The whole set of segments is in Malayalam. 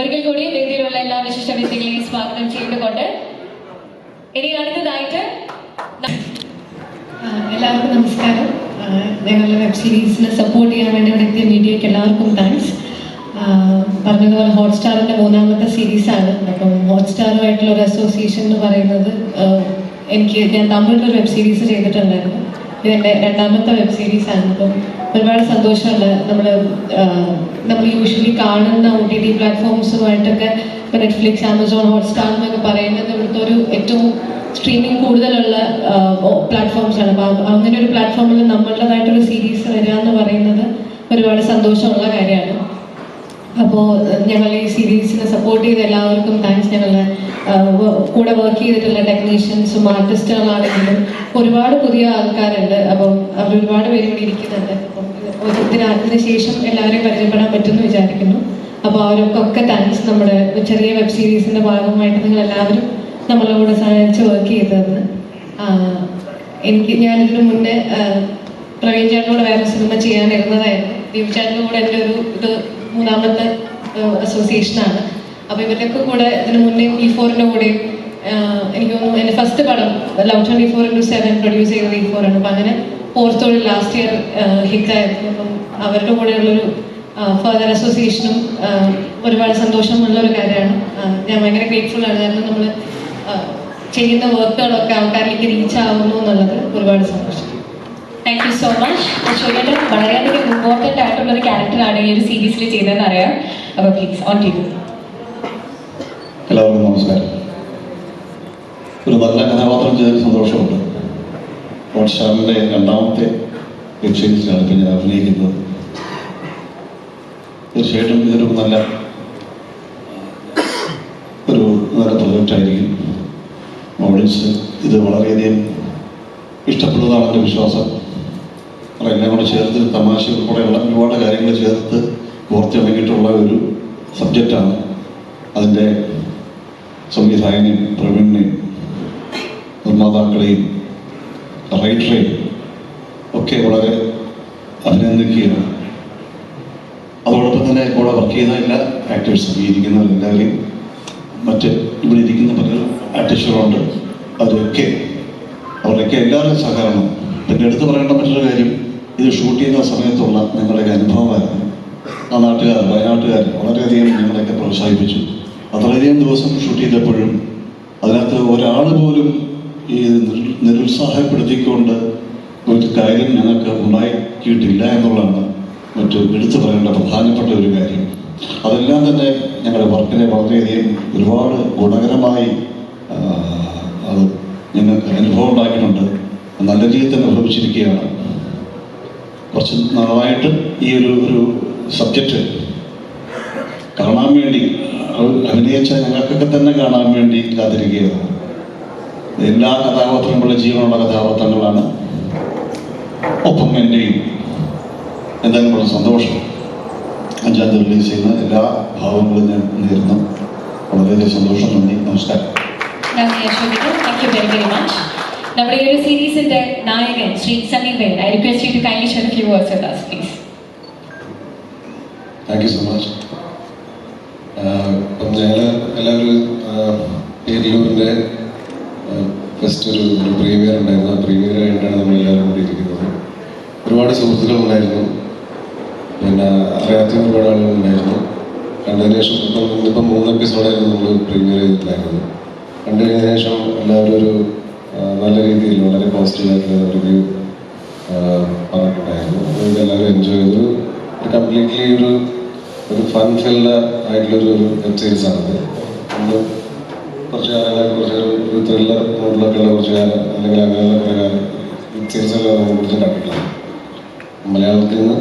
ഒരിക്കൽ കൂടി വേദിയിലുള്ള എല്ലാ വിശിഷ്ട വ്യക്തികളെയും സ്വാഗതം ചെയ്തുകൊണ്ട് ഇനി അടുത്തതായിട്ട് എല്ലാവർക്കും നമസ്കാരം. ഞങ്ങളുടെ വെബ് സീരീസിനെ സപ്പോർട്ട് ചെയ്യാൻ വേണ്ടി ഇവിടെ എത്തിയ മീഡിയയ്ക്ക് എല്ലാവർക്കും താങ്ക്സ് പറഞ്ഞതുപോലെ ഹോട്ട്സ്റ്റാറിന്റെ മൂന്നാമത്തെ സീരീസാണ് അപ്പം ഹോട്ട്സ്റ്റാറുമായിട്ടുള്ള ഒരു അസോസിയേഷൻ എന്ന് പറയുന്നത് എനിക്ക് ഞാൻ തമിഴിലൊരു വെബ് സീരീസ് ചെയ്തിട്ടുണ്ടായിരുന്നു. ഇതെന്റെ രണ്ടാമത്തെ വെബ് സീരീസ് ആണ്. അപ്പം ഒരുപാട് സന്തോഷമുണ്ട് നമ്മൾ നമ്മൾ യൂഷ്വലി കാണുന്ന ഒ ടി ടി പ്ലാറ്റ്ഫോംസുമായിട്ടൊക്കെ ഇപ്പോൾ നെറ്റ്ഫ്ലിക്സ് ആമസോൺ ഹോട്ട്സ്റ്റാർ എന്നൊക്കെ പറയുന്നത് ഇവിടുത്തെ ഒരു ഏറ്റവും സ്ട്രീമിംഗ് കൂടുതലുള്ള പ്ലാറ്റ്ഫോംസ് ആണ്. അപ്പോൾ അങ്ങനെ ഒരു പ്ലാറ്റ്ഫോമിൽ നമ്മളുടേതായിട്ടൊരു സീരീസ് വരിക എന്ന് പറയുന്നത് ഒരുപാട് സന്തോഷമുള്ള കാര്യമാണ്. അപ്പോൾ ഞങ്ങൾ ഈ സീരീസിനെ സപ്പോർട്ട് ചെയ്ത എല്ലാവർക്കും താങ്ക്സ് ഞങ്ങളുടെ കൂടെ വർക്ക് ചെയ്തിട്ടുള്ള ടെക്നീഷ്യൻസും ആർട്ടിസ്റ്റുകളാണെങ്കിലും ഒരുപാട് പുതിയ ആൾക്കാരുണ്ട്. അപ്പം അവർ ഒരുപാട് പേര് ഇവിടെ ഇരിക്കുന്നുണ്ട്. അപ്പം ഇത് ഇതിന് ശേഷം എല്ലാവരെയും പരിചയപ്പെടാൻ പറ്റുമെന്ന് വിചാരിക്കുന്നു. അപ്പോൾ അവർക്കൊക്കെ താങ്ക്സ് നമ്മുടെ ചെറിയ വെബ് സീരീസിന്റെ ഭാഗമായിട്ട് നിങ്ങൾ എല്ലാവരും നമ്മളെ കൂടെ സഹായിച്ച് വർക്ക് ചെയ്തതെന്ന്. എനിക്ക് ഞാനിതിനു മുന്നേ പ്രവീൺ ചേട്ടനോട് വേറെ സിനിമ ചെയ്യാനിരുന്നതായിരുന്നു. ദീപ് ചേട്ടന്റെ കൂടെ എന്റെ ഒരു ഇത് മൂന്നാമത്തെ അസോസിയേഷനാണ് അപ്പോൾ ഇവരുടെയൊക്കെ കൂടെ ഇതിന് മുന്നേ ഇ ഫോറിന്റെ കൂടെ എനിക്ക് തോന്നുന്നു എന്റെ ഫസ്റ്റ് പടം love twenty four into seven produce ചെയ്തത് ഇ ഫോറാണ് അപ്പം അങ്ങനെ ഫോർത്തോട് ലാസ്റ്റ് ഇയർ ഹിറ്റായിരുന്നു അപ്പം അവരുടെ കൂടെയുള്ളൊരു ഫർദർ അസോസിയേഷനും ഒരുപാട് സന്തോഷമുള്ള ഒരു കാര്യമാണ്. ഞാൻ ഭയങ്കര ഗ്രേറ്റ്ഫുൾ ആണ്. കാരണം നമ്മൾ ചെയ്യുന്ന വർക്കുകളൊക്കെ ആൾക്കാരിലേക്ക് റീച്ച് ആവുന്നു എന്നുള്ളത് ഒരുപാട് സന്തോഷം. താങ്ക് യു സോ മച്ച് അശോകേട്ടൻ വളരെയധികം ഇമ്പോർട്ടന്റ് ആയിട്ടുള്ള ഒരു ക്യാരക്ടറാണ് ഈ ഒരു സീരീസിൽ ചെയ്തതെന്ന് അറിയാം. അപ്പോൾ പ്ലീസ് ഓൺ ടു എല്ലാവർക്കും നമസ്കാരം. ഒരു നല്ല കഥാപാത്രം ചെയ്തതിൽ സന്തോഷമുണ്ട്. ഹോട്ട്സ്റ്റാറിന്റെ രണ്ടാമത്തെ വെബ് സീരീസിലാണ് ഇപ്പം ഞാൻ അഭിനയിക്കുന്നത്. തീർച്ചയായിട്ടും ഇതൊരു നല്ല ഒരു നല്ല പ്രൊജക്റ്റായിരിക്കും ഓഡിയൻസ് ഇത് വളരെയധികം ഇഷ്ടപ്പെടുന്നതാണ് എന്റെ വിശ്വാസം. എല്ലാം കൂടെ ചേർത്ത് തമാശ ഉൾപ്പെടെയുള്ള ഒരുപാട് കാര്യങ്ങൾ ചേർത്ത് കോർത്തിണങ്ങിയിട്ടുള്ള ഒരു സബ്ജക്റ്റാണ് അതിന്റെ സംവിധായകനെയും പ്രവീണിനെയും നിർമ്മാതാക്കളെയും റൈറ്ററെയും ഒക്കെ വളരെ അഭിനന്ദിക്കുകയാണ്. അതോടൊപ്പം തന്നെ കൂടെ വർക്ക് ചെയ്യുന്ന എല്ലാ ആക്ടേഴ്സും ഈ ഇരിക്കുന്നവരെല്ലാവരെയും മറ്റ് ഇവിടെ ഇരിക്കുന്ന പല ആർട്ടിസ്റ്റുകളുണ്ട് അവരൊക്കെ അവരുടെയൊക്കെ എല്ലാവരുടെയും സഹകരണം. പിന്നെ എടുത്തു പറയേണ്ട മറ്റൊരു കാര്യം ഇത് ഷൂട്ട് ചെയ്യുന്ന സമയത്തുള്ള ഞങ്ങളുടെയൊക്കെ അനുഭവമായിരുന്നു ആ നാട്ടുകാർ വയനാട്ടുകാർ വളരെയധികം ഞങ്ങളെയൊക്കെ പ്രോത്സാഹിപ്പിച്ചു. അത്രയധികം ദിവസം ഷൂട്ട് ചെയ്തപ്പോഴും അതിനകത്ത് ഒരാൾ പോലും ഈ നിരു- നിരുത്സാഹപ്പെടുത്തിക്കൊണ്ട് ഒരു കാര്യം ഞങ്ങൾക്ക് ഉണ്ടാക്കിയിട്ടില്ല എന്നുള്ളതാണ് മറ്റു എടുത്തു പറയേണ്ട പ്രധാനപ്പെട്ട ഒരു കാര്യം. അതെല്ലാം തന്നെ ഞങ്ങളുടെ വർക്കിനെ വളരെയധികം ഒരുപാട് ഗുണകരമായി അത് ഞങ്ങൾക്ക് അനുഭവം ഉണ്ടാക്കിയിട്ടുണ്ട്. നല്ല രീതിയിൽ തന്നെ അനുഭവിച്ചിരിക്കുകയാണ്. കുറച്ച് നാളായിട്ട് ഈ ഒരു ഒരു സബ്ജക്റ്റ് കാണാൻ വേണ്ടി അഭിനയിച്ച ഞങ്ങൾക്കൊക്കെ തന്നെ കാണാൻ വേണ്ടി കാത്തിരിക്കുകയാണ്. എല്ലാ കഥാപാത്രങ്ങളുടെ ജീവനുള്ള കഥാപാത്രങ്ങളാണ്. ഒപ്പം എന്റെയും എന്തായാലും വളരെ സന്തോഷം. അഞ്ചാം തീയതി റിലീസ് ചെയ്യുന്ന എല്ലാ ഭാവങ്ങളും ഞാൻ നേരുന്നു. വളരെയധികം സന്തോഷം. നന്ദി. നമസ്കാരം. നമ്മുടെ ഈ ഒരു സീരീസിന്റെ നായകൻ Shri ബേൻ I request you kindly share few words with us please thank you so much അപ്പം ഞങ്ങൾ എല്ലാവരും ഏരിയൂരിന്റെ ഫസ്റ്റ് ഒരു ഒരു പ്രീമിയർ ഉണ്ടായിരുന്നു. ആ പ്രീമിയർ കഴിഞ്ഞിട്ടാണ് നമ്മൾ എല്ലാവരും കൂടി ഇരിക്കുന്നത്. ഒരുപാട് സുഹൃത്തുക്കൾ ഉണ്ടായിരുന്നു. പിന്നെ അറിയാത്ത ഒരുപാട് ആളുകളുണ്ടായിരുന്നു കണ്ടതിന് ശേഷം ഇപ്പം ഇന്നിപ്പം മൂന്ന് എപ്പിസോഡായിരുന്നു നമ്മൾ പ്രീമിയർ ചെയ്തിട്ടുണ്ടായിരുന്നത്. കണ്ടു ശേഷം എല്ലാവരും ഒരു രീതിയിൽ വളരെ പോസിറ്റീവായിട്ടുള്ള റിവ്യൂ പറഞ്ഞിട്ടുണ്ടായിരുന്നു. അത് എല്ലാവരും എൻജോയ് ചെയ്തു കംപ്ലീറ്റ്ലി ഒരു ഒരു ഫൺ ഫിൽഡ് ആയിട്ടുള്ളൊരു ഒരു വെബ് സീരീസ് ആണത്. നമ്മൾ കുറച്ച് കാലങ്ങളായിട്ട് കുറച്ച് ഒരു ത്രില്ലർ മൂഡിലൊക്കെ ഉള്ള കുറച്ച് കാലം അല്ലെങ്കിൽ അങ്ങനെയുള്ള കുറേ കാലം വെബ് നമ്മൾ കുറിച്ച് കണ്ടിട്ടില്ല. മലയാളത്തിൽ നിന്ന്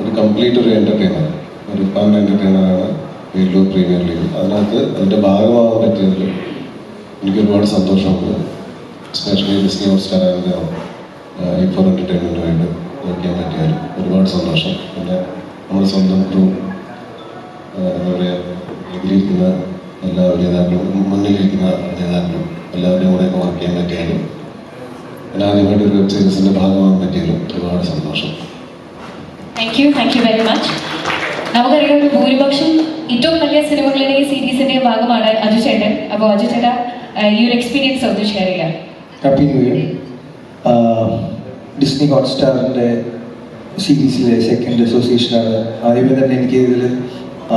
ഒരു കംപ്ലീറ്റ് ഒരു എന്റർടൈനർ ഒരു ഫൺ എന്റർടൈനറാണ് വേൾഡ് പ്രീമിയർ ലീഗ് അതിനകത്ത് അതിന്റെ ഭാഗമാകാൻ പറ്റിയതിൽ എനിക്ക് ഒരുപാട് സന്തോഷമുണ്ട്. സ്റ്റാർ ആയതിന്റെ ഈ ഫോർ എന്റർടൈൻമെന്റുമായിട്ട് വർക്ക് ചെയ്യാൻ പറ്റിയാൽ ഒരുപാട് സന്തോഷം. പിന്നെ നമ്മുടെ സ്വന്തം ക്രൂ എന്താ പറയുക ഇതിലിരിക്കുന്ന എല്ലാ നേതാക്കളും മുന്നിലിരിക്കുന്ന നേതാക്കളും എല്ലാവരുടെയും കൂടെ വർക്ക് ചെയ്യാൻ പറ്റിയാലും ഞാൻ ആദ്യമായിട്ട് ഒരു വെബ് സീരീസിന്റെ ഭാഗമാകാൻ പറ്റിയാലും ഒരുപാട് സന്തോഷം. Thank you thank you very much നമുക്കറിയാം ഭൂരിപക്ഷം ഏറ്റവും വലിയ സിനിമകളുടെയും സീരീസിന്റെ ഭാഗമാണ് അജു ചേട്ടൻ. അപ്പോൾ അജു ചേട്ടാ ഈ ഒരു എക്സ്പീരിയൻസ് ഒന്ന് ഷെയർ ചെയ്യാം ഹാപ്പി ന്യൂ ഇയർ ഡിസ്നി ഹോട്ട്സ്റ്റാറിന്റെ സീരീസിലെ സെക്കൻഡ് അസോസിയേഷനാണ് ആദ്യമേ തന്നെ എനിക്ക് ഇതിൽ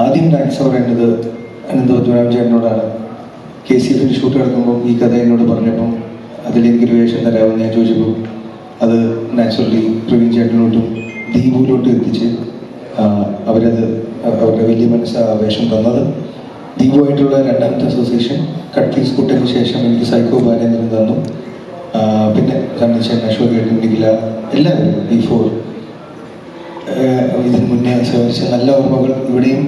ആദ്യം താങ്ക്സ് പറയേണ്ടത് അനന്തപത്മനാഭൻ ചേട്ടനോടാണ്. കെ സി എഫിന്റെ ഷൂട്ട് നടക്കുമ്പോൾ ഈ കഥ എന്നോട് പറഞ്ഞപ്പം അതിലെനിക്കൊരു വേഷം തരാമെന്ന് ഞാൻ ചോദിച്ചപ്പോൾ അത് നാച്ചുറലി പ്രവീൺ ചേട്ടനോട്ടും ദീപുവിലോട്ടും എത്തിച്ച് അവരത് അവരുടെ വലിയ മനസ്സ് വേഷം തന്നത്. ദീപുമായിട്ടുള്ള രണ്ടാമത്തെ അസോസിയേഷൻ കട്ട് കുട്ടയ്ക്ക് ശേഷം എനിക്ക് സൈക്കോ ബാലേന്ദ്രൻ തന്നു. പിന്നെ സണ്ണിച്ചൻ അശ്വതി ഉണ്ടെങ്കിൽ എല്ലാവരും ബിഫോർ ഫോർ ഇതിന് മുന്നേ സഹകരിച്ച നല്ല ഓർമ്മകൾ ഇവിടെയും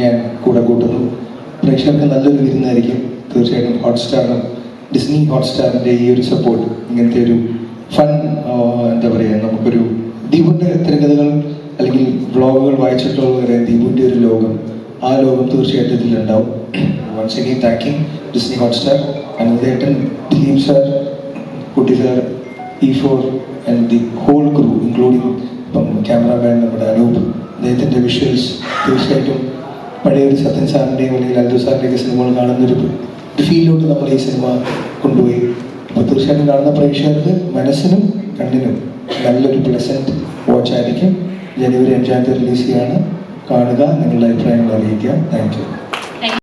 ഞാൻ കൂടെ കൂട്ടുന്നു. പ്രേക്ഷകർക്ക് നല്ലൊരു വിരുന്നായിരിക്കും. തീർച്ചയായിട്ടും ഹോട്ട്സ്റ്റാറും ഡിസ്നി ഹോട്ട്സ്റ്റാറിന്റെ ഈ ഒരു സപ്പോർട്ട് ഇങ്ങനത്തെ ഒരു ഫൺ എന്താ പറയുക നമുക്കൊരു ദീപുവിന്റെ തിരക്കഥകൾ അല്ലെങ്കിൽ വ്ളോഗുകൾ വായിച്ചിട്ടുള്ളവരെ ദീപുവിന്റെ ഒരു ലോകം. ആ ലോകം തീർച്ചയായിട്ടും ഇതിലുണ്ടാവും. Once again thanking Disney Hotstar അനന്തേട്ടൻ Dileep sir Kutty sir E four and the whole crew including ഇപ്പം ക്യാമറാമാൻ നമ്മുടെ അനൂപ് അദ്ദേഹത്തിന്റെ വിഷ്വൽസ് തീർച്ചയായിട്ടും പഴയ ഒരു സത്യൻ സാറിന്റെയും അല്ലെങ്കിൽ അൽദു സാറിന്റെയൊക്കെ സിനിമകൾ കാണുന്നൊരു ഫീലിലോട്ട് നമ്മൾ ഈ സിനിമ കൊണ്ടുപോയി. അപ്പോൾ തീർച്ചയായിട്ടും കാണുന്ന പ്രേക്ഷകർക്ക് മനസ്സിനും കണ്ണിനും നല്ലൊരു പ്ലസന്റ് വാച്ച് ആയിരിക്കും. ജനുവരി അഞ്ചാം തീയതി റിലീസ് ചെയ്യാണ്. കാണുക നിങ്ങളുടെ അഭിപ്രായങ്ങൾ അറിയിക്കുക. Thank you